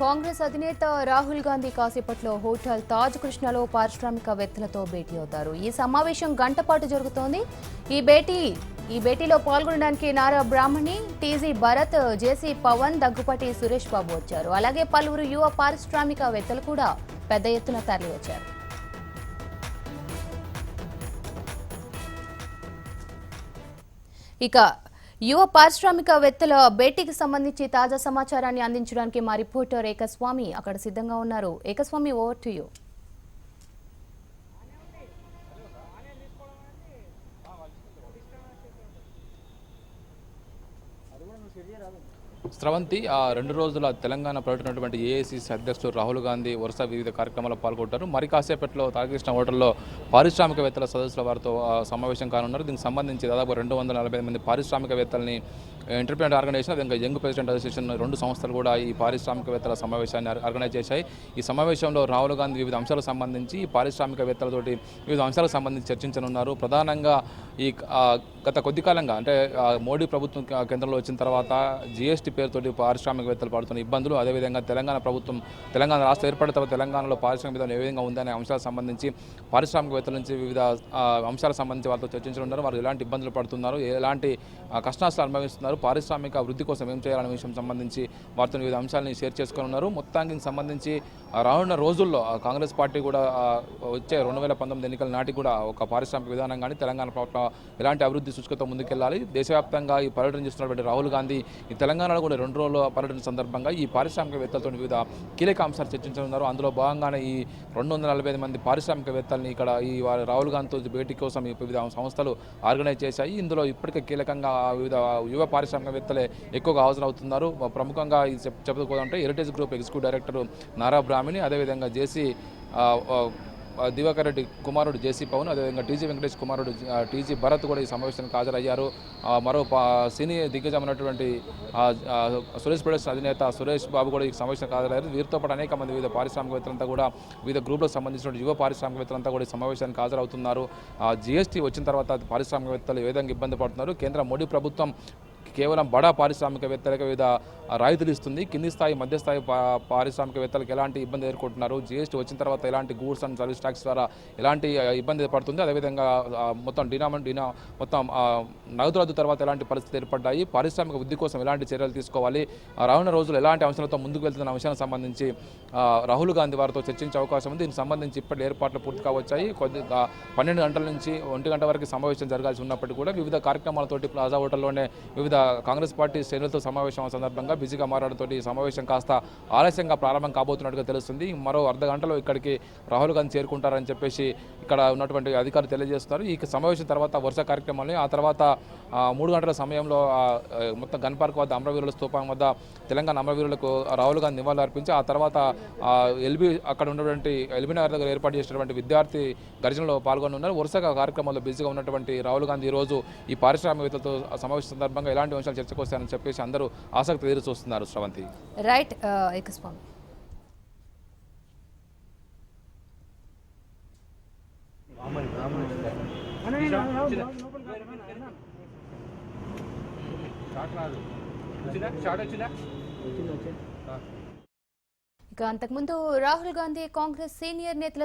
కాంగ్రెస్ అధినేత రాహుల్ గాంధీ కాసేపట్లో హోటల్ తాజ్ కృష్ణలో పారిశ్రామికవేత్తలతో భేటీ అవుతారు. ఈ సమావేశం గంట పాటు జరుగుతోంది. ఈ భేటీ ఈ భేటీలో పాల్గొనడానికి నారా బ్రాహ్మణి టీజీ భరత్ జేసీ పవన్ దగ్గుపాటి సురేష్ బాబు వచ్చారు. అలాగే పలువురు యువ పారిశ్రామికవేత్తలు కూడా పెద్ద ఎత్తున తరలివచ్చారు. ఇక యువ పారిశ్రామికవేత్తల భేటీకి సంబంధించి తాజా సమాచారాన్ని అందించడానికి మా రిపోర్టర్ ఏకస్వామి అక్కడ సిద్ధంగా ఉన్నారు. Ekaswamy over to you Sravanthi ఆ రెండు రోజుల తెలంగాణ పర్యటనటువంటి ఏఐసిసి అధ్యక్షుడు రాహుల్ గాంధీ వరుస వివిధ కార్యక్రమాల్లో పాల్గొంటారు. మరి కాసేపట్లో తారకృష్ణ హోటల్లో పారిశ్రామికవేత్తల సదస్సుల వారితో సమావేశం కానున్నారు. దీనికి సంబంధించి దాదాపు రెండు వందల నలభై మంది పారిశ్రామికవేత్తలని ఎంటర్ప్రీనర్ ఆర్గనైజేషన్ అదేవిధంగా యంగ్ ప్రెసిడెంట్ అసోసియేషన్ రెండు సంస్థలు కూడా ఈ పారిశ్రామికవేత్తల సమావేశాన్ని ఆర్గనైజ్ చేశాయి. ఈ సమావేశంలో రాహుల్ గాంధీ వివిధ అంశాలకు సంబంధించి ఈ పారిశ్రామికవేత్తలతోటి వివిధ అంశాలకు సంబంధించి చర్చించనున్నారు. ప్రధానంగా ఈ గత కొద్ది కాలంగా అంటే మోడీ ప్రభుత్వం కేంద్రంలో వచ్చిన తర్వాత జీఎస్టీ పేరుతోటి పారిశ్రామికవేత్తలు పడుతున్న ఇబ్బందులు అదేవిధంగా తెలంగాణ ప్రభుత్వం తెలంగాణ రాష్ట్రం ఏర్పడిన తర్వాత తెలంగాణలో పారిశ్రామికవేత్తలు ఏ విధంగా ఉందనే అంశాలకు సంబంధించి పారిశ్రామికవేత్తల నుంచి వివిధ అంశాలకు సంబంధించి వారితో చర్చించనున్నారు. వారు ఎలాంటి ఇబ్బందులు పడుతున్నారు ఎలాంటి కష్టాలు అనుభవిస్తున్నారు పారిశ్రామిక వృద్ధి కోసం ఏం చేయాలనే విషయం సంబంధించి వారితో వివిధ అంశాలని షేర్ చేసుకొని ఉన్నారు మొత్తానికి సంబంధించి రానున్న రోజుల్లో కాంగ్రెస్ పార్టీ కూడా వచ్చే రెండు వేల పంతొమ్మిది ఎన్నికల నాటికి కూడా ఒక పారిశ్రామిక విధానం కానీ తెలంగాణ ప్రభుత్వం ఎలాంటి అభివృద్ధి సూచికతో ముందుకెళ్ళాలి? దేశవ్యాప్తంగా ఈ పర్యటన చేస్తున్నటువంటి రాహుల్ గాంధీ ఈ తెలంగాణలో కూడా రెండు రోజుల పర్యటన సందర్భంగా ఈ పారిశ్రామికవేత్తలతో వివిధ కీలక అంశాలు చర్చించనున్నారు. అందులో భాగంగానే ఈ రెండు వందల నలభై ఐదు మంది పారిశ్రామికవేత్తల్ని ఇక్కడ ఈ వారి రాహుల్ గాంధీతో భేటీ కోసం ఈ వివిధ సంస్థలు ఆర్గనైజ్ చేశాయి. ఇందులో ఇప్పటికే కీలకంగా వివిధ యువ పారిశ్రామికవేత్తలే ఎక్కువగా హాజరవుతున్నారు. ప్రముఖంగా ఇది చెప్ చెప్పుకోవాలంటే heritage group executive director Nara Brahmani అదేవిధంగా జేసీ దివాకర్ రెడ్డి కుమారుడు జేసీ పవన్ అదేవిధంగా టీజీ వెంకటేష్ కుమారుడు టీజీ భరత్ కూడా ఈ సమావేశానికి హాజరయ్యారు. మరో పా- సినీ దిగ్గజమైనటువంటి సురేష్ ప్రొడక్షన్ అధినేత సురేష్ బాబు కూడా ఈ సమావేశానికి హాజరయ్యారు. వీరితో పాటు అనేక మంది వివిధ పారిశ్రామికవేత్తలంతా కూడా వివిధ గ్రూపులకు సంబంధించిన యువ పారిశ్రామికవేత్తలంతా కూడా ఈ సమావేశానికి హాజరవుతున్నారు. జీఎస్టీ వచ్చిన తర్వాత పారిశ్రామికవేత్తలు ఏ విధంగా ఇబ్బంది పడుతున్నారు? కేంద్ర మోడీ ప్రభుత్వం కేవలం బడా పారిశ్రామికవేత్తలకు వివిధ రాయితీలు ఇస్తుంది. కింది స్థాయి మధ్యస్థాయి పారిశ్రామికవేత్తలకు ఎలాంటి ఇబ్బంది ఎదుర్కొంటున్నారు? జీఎస్టీ వచ్చిన తర్వాత ఎలాంటి గూడ్స్ అండ్ సర్వీస్ ట్యాక్స్ ద్వారా ఎలాంటి ఇబ్బంది పడుతుంది? అదేవిధంగా మొత్తం డినామెంట్ డినా మొత్తం నగదు రద్దు తర్వాత ఎలాంటి పరిస్థితులు ఏర్పడ్డాయి? పారిశ్రామిక వృద్ధి కోసం ఎలాంటి చర్యలు తీసుకోవాలి? రానున్న రోజులు ఎలాంటి అంశాలతో ముందుకు వెళ్తున్న అంశానికి సంబంధించి రాహుల్ గాంధీ వారితో చర్చించే అవకాశం ఉంది. దీనికి సంబంధించి ఇప్పటి ఏర్పాట్లు పూర్తి కావచ్చాయి. కొద్ది పన్నెండు గంటల నుంచి ఒంటి గంట వరకు సమావేశం జరగాల్సి ఉన్నప్పటికీ కూడా వివిధ కార్యక్రమాలతోటి ప్లాజా హోటల్లోనే వివిధ కాంగ్రెస్ పార్టీ శ్రేణులతో సమావేశం సందర్భంగా బిజీగా మారడంతో ఈ సమావేశం కాస్త ఆలస్యంగా ప్రారంభం కాబోతున్నట్టుగా తెలుస్తుంది. మరో అర్ధ గంటలో ఇక్కడికి రాహుల్ గాంధీ చేరుకుంటారని చెప్పేసి ఇక్కడ ఉన్నటువంటి అధికారులు తెలియజేస్తున్నారు. ఈ సమావేశం తర్వాత వరుస కార్యక్రమాలు ఆ తర్వాత మూడు గంటల సమయంలో మొత్తం గన్ పార్క్ వద్ద అమరవీరుల స్థూపం వద్ద తెలంగాణ అమరవీరులకు రాహుల్ గాంధీ నివాళులు అర్పించి ఆ తర్వాత ఎల్బీ అక్కడ ఉన్నటువంటి ఎల్బీ నగర్ దగ్గర ఏర్పాటు చేసినటువంటి విద్యార్థి గర్జనలో పాల్గొనున్నారు. వరుసగా కార్యక్రమాల్లో బిజీగా ఉన్నటువంటి రాహుల్ గాంధీ ఈరోజు రోజు ఈ పారిశ్రామికవేత్తలతో సమావేశం సందర్భంగా ఎలాంటి అంశాలు చర్చకు వస్తాయని చెప్పేసి అందరూ ఆసక్తి ఎదురు చూస్తున్నారు శ్రవంతి రైట్ ఏకస్వామి. ఇక అంతకుముందు రాహుల్ గాంధీ కాంగ్రెస్ సీనియర్ నేతల